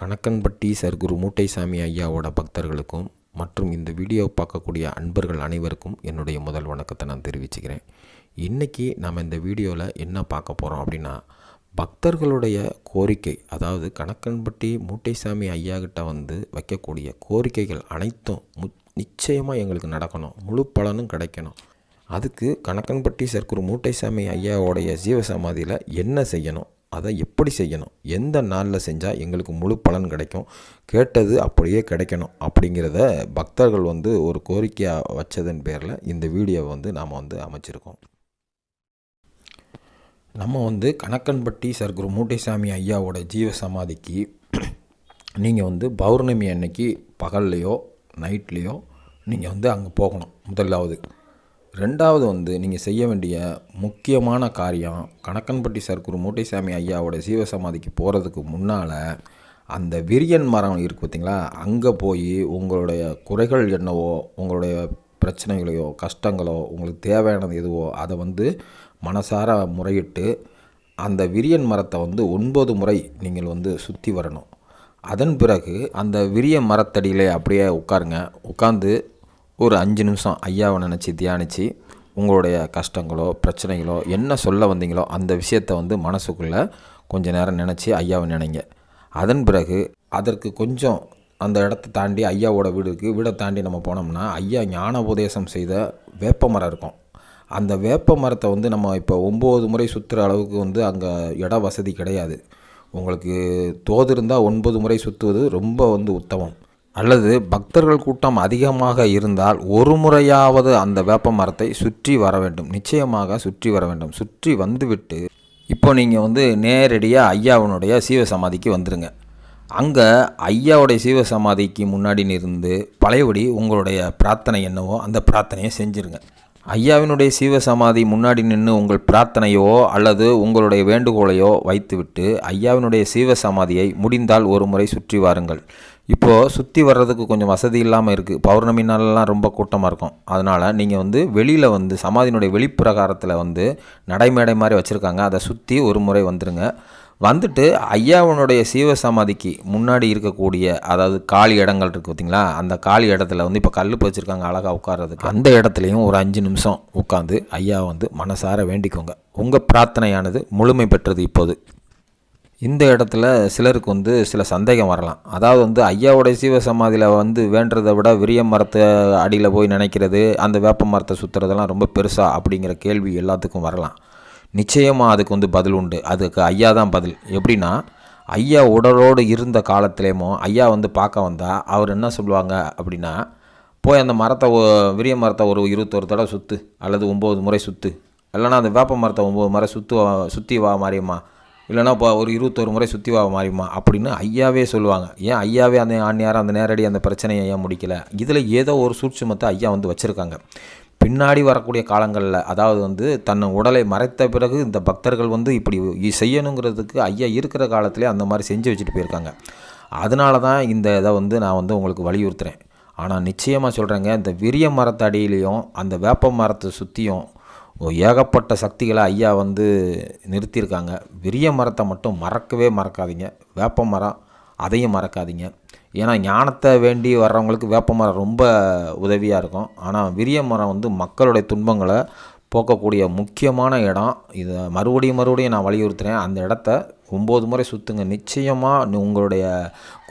கணக்கன்பட்டி சர்க்குரு மூட்டைசாமி ஐயாவோட பக்தர்களுக்கும் மற்றும் இந்த வீடியோ பார்க்கக்கூடிய அன்பர்கள் அனைவருக்கும் என்னுடைய முதல் வணக்கத்தை நான் தெரிவிச்சுக்கிறேன். இன்றைக்கி நம்ம இந்த வீடியோவில் என்ன பார்க்க போகிறோம் அப்படின்னா பக்தர்களுடைய கோரிக்கை அதாவது கணக்கன்பட்டி மூட்டைசாமி ஐயா கிட்ட வந்து வைக்கக்கூடிய கோரிக்கைகள் அனைத்தும் மு நிச்சயமாக எங்களுக்கு நடக்கணும். முழு பலனும் கிடைக்கணும். அதுக்கு கணக்கன்பட்டி சர்க்குரு மூட்டைசாமி ஐயாவோடைய ஜீவசமாதியில் என்ன செய்யணும்? அதை எப்படி செய்யணும்? எந்த நாளில் செஞ்சால் எங்களுக்கு முழு பலன் கிடைக்கும்? கேட்டது அப்படியே கிடைக்கணும் அப்படிங்கிறத பக்தர்கள் வந்து ஒரு கோரிக்கையாக வச்சதன் பேரில் இந்த வீடியோவை வந்து நாம் வந்து அமைச்சிருக்கோம். நம்ம வந்து கணக்கன்பட்டி சர்க்குரு மூட்டைசாமி ஐயாவோட ஜீவ சமாதிக்கு நீங்கள் வந்து பௌர்ணமி அன்னைக்கு பகல்லையோ நைட்லேயோ நீங்கள் வந்து அங்கே போகணும் முதலாவது. ரெண்டாவது வந்து நீங்கள் செய்ய வேண்டிய முக்கியமான காரியம் கணக்கன்பட்டி சர்க்குரு மூட்டைசாமி ஐயாவோட சீவசமாதிக்கு போகிறதுக்கு முன்னால் அந்த விரியன் மரம் இருக்குது பார்த்தீங்களா அங்கே போய் உங்களுடைய குறைகள் என்னவோ உங்களுடைய பிரச்சனைகளையோ கஷ்டங்களோ உங்களுக்கு தேவையானது எதுவோ அதை வந்து மனசார முறையிட்டு அந்த விரியன் மரத்தை வந்து ஒன்பது முறை நீங்கள் வந்து சுற்றி வரணும். அதன் பிறகு அந்த விரிய மரத்தடியிலே அப்படியே உட்காருங்க. உட்காந்து ஒரு அஞ்சு நிமிஷம் ஐயாவை நினச்சி தியானித்து உங்களுடைய கஷ்டங்களோ பிரச்சனைகளோ என்ன சொல்ல வந்தீங்களோ அந்த விஷயத்தை வந்து மனசுக்குள்ளே கொஞ்ச நேரம் நினச்சி ஐயாவை நினைங்க. அதன் பிறகு அதற்கு கொஞ்சம் அந்த இடத்த தாண்டி ஐயாவோட வீடு இருக்குது வீடை தாண்டி நம்ம போனோம்னா ஐயா ஞான உபதேசம் செய்த வேப்ப மரம் இருக்கும். அந்த வேப்ப மரத்தை வந்து நம்ம இப்போ ஒம்பது முறை சுற்றுற அளவுக்கு வந்து அங்கே இட வசதி கிடையாது. உங்களுக்கு தோது இருந்தால் ஒன்பது முறை சுற்றுவது ரொம்ப வந்து உத்தமம். அல்லது பக்தர்கள் கூட்டம் அதிகமாக இருந்தால் ஒரு முறையாவது அந்த வேப்ப மரத்தை சுற்றி வர வேண்டும். நிச்சயமாக சுற்றி வர வேண்டும். சுற்றி வந்துவிட்டு இப்போ நீங்கள் வந்து நேரடியாக ஐயாவினுடைய சீவ சமாதிக்கு வந்துடுங்க அங்கே ஐயாவுடைய சீவ சமாதிக்கு முன்னாடி இருந்து பழையபடி உங்களுடைய பிரார்த்தனை என்னவோ அந்த பிரார்த்தனையை செஞ்சுருங்க. ஐயாவினுடைய சீவ சமாதி முன்னாடி நின்று உங்கள் பிரார்த்தனையோ அல்லது உங்களுடைய வேண்டுகோளையோ வைத்துவிட்டு ஐயாவினுடைய சீவ சமாதியை முடிந்தால் ஒரு முறை சுற்றி வாருங்கள். இப்போது சுற்றி வர்றதுக்கு கொஞ்சம் வசதி இல்லாமல் இருக்குது பௌர்ணமி நாளெல்லாம் ரொம்ப கூட்டமாக இருக்கும். அதனால் நீங்கள் வந்து வெளியில் வந்து சமாதியினுடைய வெளிப்பிரகாரத்தில் வந்து நடைமேடை மாதிரி வச்சுருக்காங்க. அதை சுற்றி ஒரு முறை வந்துடுங்க வந்துட்டு ஐயாவனுடைய சீவ சமாதிக்கு முன்னாடி இருக்கக்கூடிய அதாவது காலி இடங்கள் இருக்குது பார்த்தீங்களா அந்த காலி இடத்துல வந்து இப்போ கல் வச்சுருக்காங்க அழகாக உட்கார்றதுக்கு. அந்த இடத்துலையும் ஒரு அஞ்சு நிமிஷம் உட்காந்து ஐயா வந்து மனசார வேண்டிக்கோங்க. உங்கள் பிரார்த்தனையானது முழுமை பெற்றது இப்போது. இந்த இடத்துல சிலருக்கு வந்து சில சந்தேகம் வரலாம். அதாவது வந்து ஐயாவோடைய சீவ சமாதியில் வந்து வேண்டுறதை விட விரிய மரத்தை அடியில் போய் நினைக்கிறது அந்த வேப்ப மரத்தை சுற்றுறதெல்லாம் ரொம்ப பெருசாக அப்படிங்கிற கேள்வி எல்லாத்துக்கும் வரலாம். நிச்சயமாக அதுக்கு வந்து பதில் உண்டு. அதுக்கு ஐயா தான் பதில். எப்படின்னா ஐயா உடலோடு இருந்த காலத்துலேயுமோ ஐயா வந்து பார்க்க வந்தால் அவர் என்ன சொல்லுவாங்க அப்படின்னா போய் அந்த மரத்தை விரிய மரத்தை ஒரு இருபத்தொரு தடவை சுற்று அல்லது ஒம்பது முறை சுற்று இல்லைனா அந்த வேப்ப மரத்தை ஒம்பது முறை சுற்று சுற்றி வா மாறியம்மா இல்லைனா இப்போ ஒரு இருபத்தொரு முறை சுற்றி வா மாறியுமா அப்படின்னு ஐயாவே சொல்லுவாங்க. ஏன் ஐயாவே அந்த ஆண்யாரம் அந்த நேரடி அந்த பிரச்சனையை ஏன் முடிக்கல? இதில் ஏதோ ஒரு சூட்சுமத்தை ஐயா வந்து வச்சுருக்காங்க. பின்னாடி வரக்கூடிய காலங்களில் அதாவது வந்து தன்னை உடலை மறைத்த பிறகு இந்த பக்தர்கள் வந்து இப்படி செய்யணுங்கிறதுக்கு ஐயா இருக்கிற காலத்திலே அந்த மாதிரி செஞ்சு வச்சுட்டு போயிருக்காங்க. அதனால தான் இந்த இதை வந்து நான் வந்து உங்களுக்கு வலியுறுத்துகிறேன் ஆனால் நிச்சயமாக சொல்கிறேங்க இந்த விரிய மரத்தடியிலையும் அந்த வேப்ப மரத்தை சுற்றியும் ஏகப்பட்ட சக்திகளை ஐயா வந்து நிறுத்தியிருக்காங்க. விரிய மரத்தை மட்டும் மறக்கவே மறக்காதீங்க. வேப்ப மரம் அதையும் மறக்காதீங்க. ஏன்னா ஞானத்தை வேண்டி வர்றவங்களுக்கு வேப்ப மரம் ரொம்ப உதவியாக இருக்கும். ஆனால் விரிய மரம் வந்து மக்களுடைய துன்பங்களை போக்கக்கூடிய முக்கியமான இடம். இதை மறுபடியும் மறுபடியும் நான் வலியுறுத்துகிறேன் அந்த இடத்த ஒம்பது முறை சுற்றுங்க நிச்சயமாக உங்களுடைய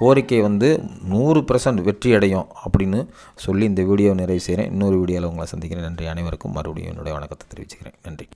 கோரிக்கை வந்து நூறு பர்சன்ட் வெற்றி அடையும் அப்படின்னு சொல்லி இந்த வீடியோ நிறைவு செய்கிறேன் இன்னொரு வீடியோவில் உங்களை சந்திக்கிறேன். நன்றி. அனைவருக்கும் மறுபடியும் என்னுடைய வணக்கத்தை தெரிவிச்சுக்கிறேன். நன்றி.